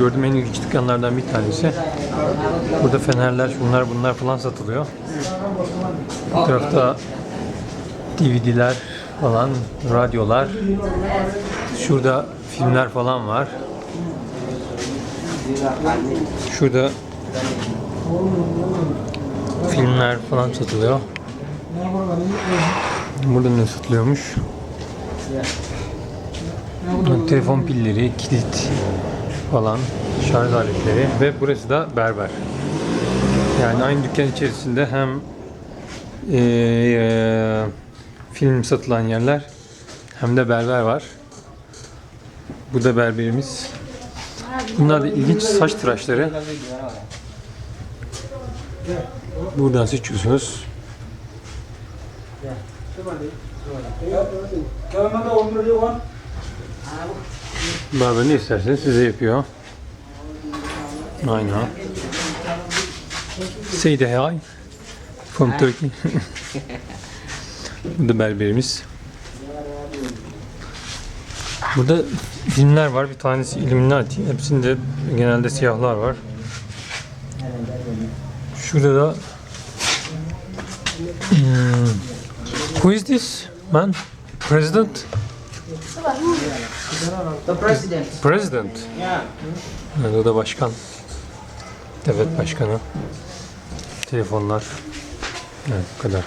gördüğüm en ilginç dükkanlardan bir tanesi. Burada fenerler, şunlar bunlar falan satılıyor. Bu tarafta DVD'ler falan, radyolar. Şurada filmler falan var. Şurada filmler falan satılıyor. Burada ne satılıyormuş? Telefon pilleri, kilit falan, şarj aletleri ve burası da berber. Yani aynı dükkan içerisinde hem eee, film satılan yerler hem de berber var. Bu da berberimiz. Bunlar da ilginç saç tıraşları. Buradan seçiyorsunuz. Berber ne isterseniz size yapıyor. Aynen. Say the hi from Turkey. Bu da berberimiz. Burada filmler var. Bir tanesi Illuminati. Hepsinde genelde siyahlar var. Şurada da hmm, Who is this man? President? The president. President. Yeah. Evet, o da başkan. Devlet başkanı. Telefonlar. Evet bu kadar.